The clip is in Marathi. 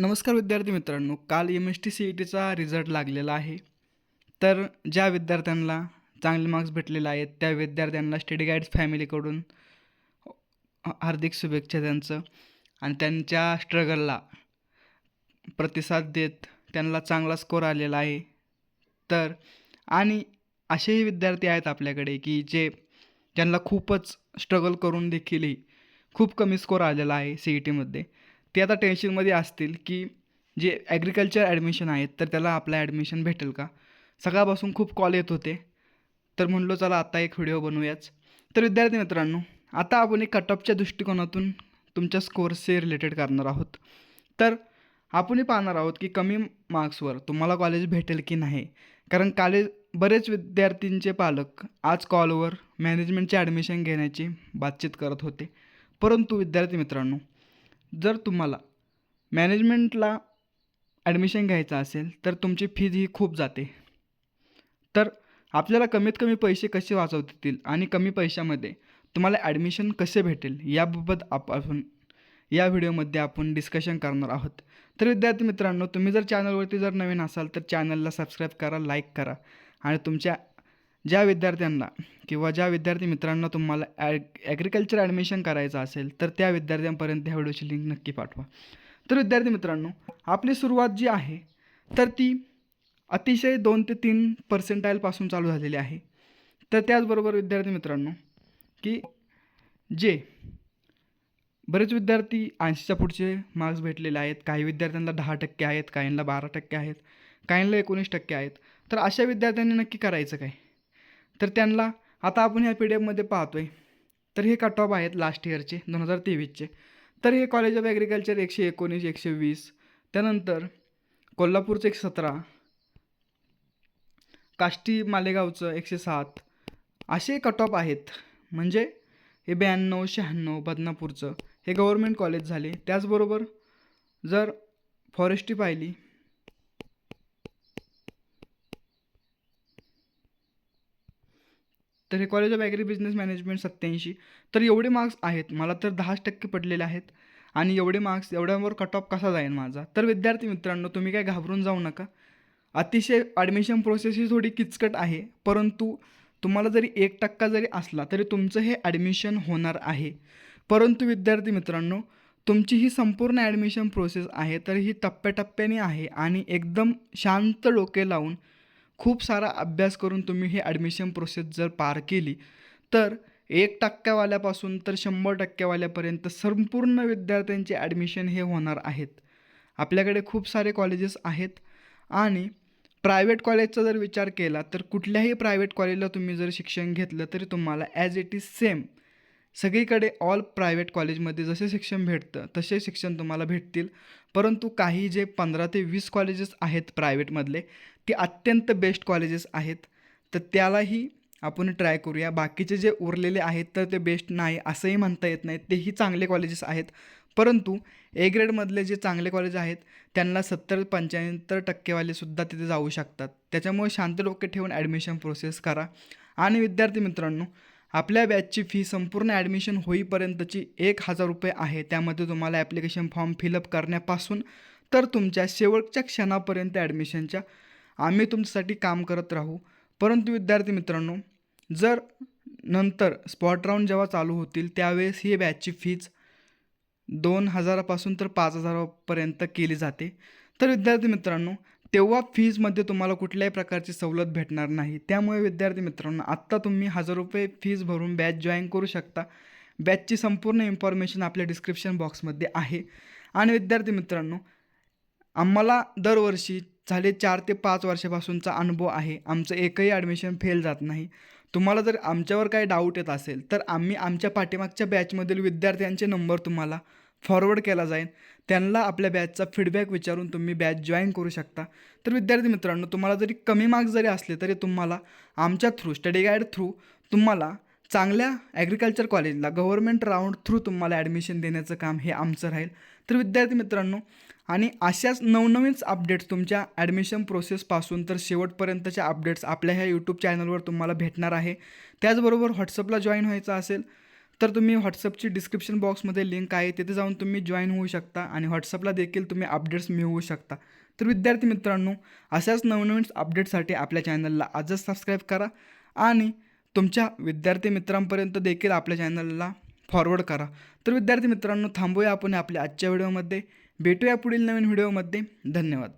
नमस्कार विद्यार्थी मित्रांनो काल M S T C E टीचा रिझल्ट लागलेला आहे. तर ज्या विद्यार्थ्यांना चांगले मार्क्स भेटलेले आहेत त्या विद्यार्थ्यांना स्टडी गाईड्स फॅमिलीकडून हार्दिक शुभेच्छा त्यांचं. आणि त्यांच्या स्ट्रगलला प्रतिसाद देत त्यांना चांगला स्कोर आलेला आहे. तर आणि असेही विद्यार्थी आहेत आपल्याकडे की जे ज्यांना खूपच स्ट्रगल करून देखीलही खूप कमी स्कोर आलेला आहे सी ई टीमध्ये ते आता टेन्शनमध्ये असतील की जे ॲग्रिकल्चर ॲडमिशन आहेत तर त्याला आपलं ॲडमिशन भेटेल का? सकाळपासून खूप कॉल येत होते. तर म्हणलो चला आता एक व्हिडिओ बनवूयाच. तर विद्यार्थी मित्रांनो आता आपण एक कटऑफच्या दृष्टिकोनातून तुमच्या स्कोअर्सचे रिलेटेड करणार आहोत. तर आपणही पाहणार आहोत की कमी मार्क्सवर तुम्हाला कॉलेज भेटेल की नाही. कारण कॉलेज बरेच विद्यार्थींचे पालक आज कॉलवर मॅनेजमेंटचे ॲडमिशन घेण्याची बातचीत करत होते. परंतु विद्यार्थी मित्रांनो जर तुम्हाला मॅनेजमेंटला ॲडमिशन घ्यायचं असेल तर तुमची फीज ही खूप जाते. तर आपल्याला कमीत कमी पैसे कसे वाचवता येतील आणि कमी पैशामध्ये तुम्हाला ॲडमिशन कसे भेटेल याबाबत आपण या व्हिडिओमध्ये आपण डिस्कशन करणार आहोत. तर विद्यार्थी मित्रांनो तुम्ही जर चॅनलवरती जर नवीन असाल तर चॅनलला सबस्क्राईब करा लाईक करा आणि तुमच्या ज्या विद्यार्थ्यांना किंवा ज्या विद्यार्थी मित्रांना तुम्हाला ॲग ॲग्रिकल्चर ॲडमिशन करायचं असेल तर त्या विद्यार्थ्यांपर्यंत ह्या व्हिडिओची लिंक नक्की पाठवा. तर विद्यार्थी मित्रांनो आपली सुरुवात जी आहे तर ती अतिशय दोन ते तीन पर्सेंटाईलपासून चालू झालेली आहे. तर त्याचबरोबर विद्यार्थी मित्रांनो की जे बरेच विद्यार्थी ऐंशीच्या पुढचे मार्क्स भेटलेले आहेत काही विद्यार्थ्यांना दहा टक्के आहेत काहींना बारा टक्के आहेत काहींना एकोणीस टक्के आहेत. तर अशा विद्यार्थ्यांनी नक्की करायचं काय? तर त्यांना आता आपण ह्या पी डी एफमध्ये पाहतो आहे तर हे कट ऑफ आहेत लास्ट इयरचे दोन हजार तेवीसचे तर हे कॉलेज ऑफ ॲग्रिकल्चर एकशे एकोणीस एकशे वीस. त्यानंतर कोल्हापूरचं एकशे सतरा. काष्टी मालेगावचं एकशे सात. असे कट ऑफ आहेत. म्हणजे हे ब्याण्णव शहाण्णव बदनापूरचं हे गव्हर्मेंट कॉलेज झाले. त्याचबरोबर जर फॉरेस्ट्री पाहिली तर हे college of agri business management सत्याऐंशी तर एवढे मार्क्स आहेत. मला तर दहाच टक्के पडलेले आहेत. आणि एवढे मार्क्स एवढ्यावर कट ऑफ कसा जाईल माझा? तर विद्यार्थी मित्रांनो तुम्ही काय घाबरून जाऊ नका. अतिशय ॲडमिशन प्रोसेस ही थोडी किचकट आहे. परंतु तुम्हाला जरी एक टक्का जरी असला तरी तुमचं हे ॲडमिशन होणार आहे. परंतु विद्यार्थी मित्रांनो तुमची ही संपूर्ण ॲडमिशन प्रोसेस आहे तर ही टप्प्याटप्प्याने आहे. आणि एकदम शांत डोके लावून खूप सारा अभ्यास करून तुम्ही ही ॲडमिशन प्रोसेस जर पार केली तर एक टक्क्यावाल्यापासून तर शंभर टक्क्यावाल्यापर्यंत संपूर्ण विद्यार्थ्यांचे ॲडमिशन हे होणार आहेत. आपल्याकडे खूप सारे कॉलेजेस आहेत आणि प्रायव्हेट कॉलेजचा जर विचार केला तर कुठल्याही प्रायव्हेट कॉलेजला तुम्ही जर शिक्षण घेतलं तरी तुम्हाला ॲज इट इज सेम सगळीकडे ऑल प्रायव्हेट कॉलेजमध्ये जसे शिक्षण भेटतं तसे शिक्षण तुम्हाला भेटतील. परंतु काही जे पंधरा ते वीस कॉलेजेस आहेत प्रायव्हेटमधले की अत्यंत बेस्ट कॉलेजेस आहेत. तर त्यालाही आपण ट्राय करूया. बाकीचे जे उरलेले आहेत तर ते बेस्ट नाही असंही म्हणता येत नाही. तेही चांगले कॉलेजेस आहेत. परंतु ए ग्रेडमधले जे चांगले कॉलेज आहेत त्यांना सत्तर पंच्याहत्तर टक्केवालेसुद्धा तिथे जाऊ शकतात. त्याच्यामुळे शांत डोके ठेवून ॲडमिशन प्रोसेस करा. आणि विद्यार्थी मित्रांनो आपल्या बॅचची फी संपूर्ण ॲडमिशन होईपर्यंतची एक हजार रुपये आहे. त्यामध्ये तुम्हाला ॲप्लिकेशन फॉर्म फिलअप करण्यापासून तर तुमच्या शेवटच्या क्षणापर्यंत ॲडमिशनच्या आम्ही तुमच्यासाठी काम करत राहू. परंतु विद्यार्थी मित्रांनो जर नंतर स्पॉट राऊंड जेव्हा चालू होतील त्यावेळेस ही बॅचची फीज दोन हजारापासून तर पाच हजारापर्यंत केली जाते. तर विद्यार्थी मित्रांनो तेव्हा फीजमध्ये तुम्हाला कुठल्याही प्रकारची सवलत भेटणार नाही. त्यामुळे विद्यार्थी मित्रांनो आत्ता तुम्ही हजार रुपये फीज भरून बॅच जॉईन करू शकता. बॅचची संपूर्ण इन्फॉर्मेशन आपल्या डिस्क्रिप्शन बॉक्समध्ये आहे. आणि विद्यार्थी मित्रांनो आम्हाला दरवर्षी झाले चार ते पाच वर्षापासूनचा अनुभव आहे. आमचं एकही ॲडमिशन फेल जात नाही. तुम्हाला जर आमच्यावर काही डाऊट येत असेल तर आम्ही आमच्या पाठीमागच्या बॅचमधील विद्यार्थ्यांचे नंबर तुम्हाला फॉरवर्ड केला जाईल. त्यांना आपल्या बॅचचा फीडबॅक विचारून तुम्ही बॅच जॉईन करू शकता. तर विद्यार्थी मित्रांनो तुम्हाला जरी कमी मार्क्स जरी असले तरी तुम्हाला आमच्या थ्रू स्टडी गाईड थ्रू तुम्हाला चांगल्या ॲग्रिकल्चर कॉलेजला गव्हर्मेंट राऊंड थ्रू तुम्हाला ॲडमिशन देण्याचं काम हे आमचं राहील. तर विद्यार्थी मित्रांनो आणि अशाच नवनवीनच अपडेट्स तुमच्या ॲडमिशन प्रोसेसपासून तर शेवटपर्यंतच्या अपडेट्स आपल्या ह्या यूट्यूब चॅनलवर तुम्हाला भेटणार आहे. त्याचबरोबर व्हॉट्सअपला जॉईन व्हायचं असेल तर तुम्ही व्हॉट्सअपची डिस्क्रिप्शन बॉक्समध्ये लिंक आहे तिथे जाऊन तुम्ही जॉईन होऊ शकता आणि व्हॉट्सअपला देखील तुम्ही अपडेट्स मिळवू शकता. तर विद्यार्थी मित्रांनो अशाच नवनवीन अपडेटसाठी आपल्या चॅनलला आजच सबस्क्राईब करा आणि तुमच्या विद्यार्थी मित्रांपर्यंत देखील आपल्या चॅनलला फॉरवर्ड करा. तर विद्यार्थी मित्रांनो थांबूया आपण आपल्या आजच्या व्हिडिओमध्ये. भेटूया पुढील नवीन व्हिडिओमध्ये. धन्यवाद.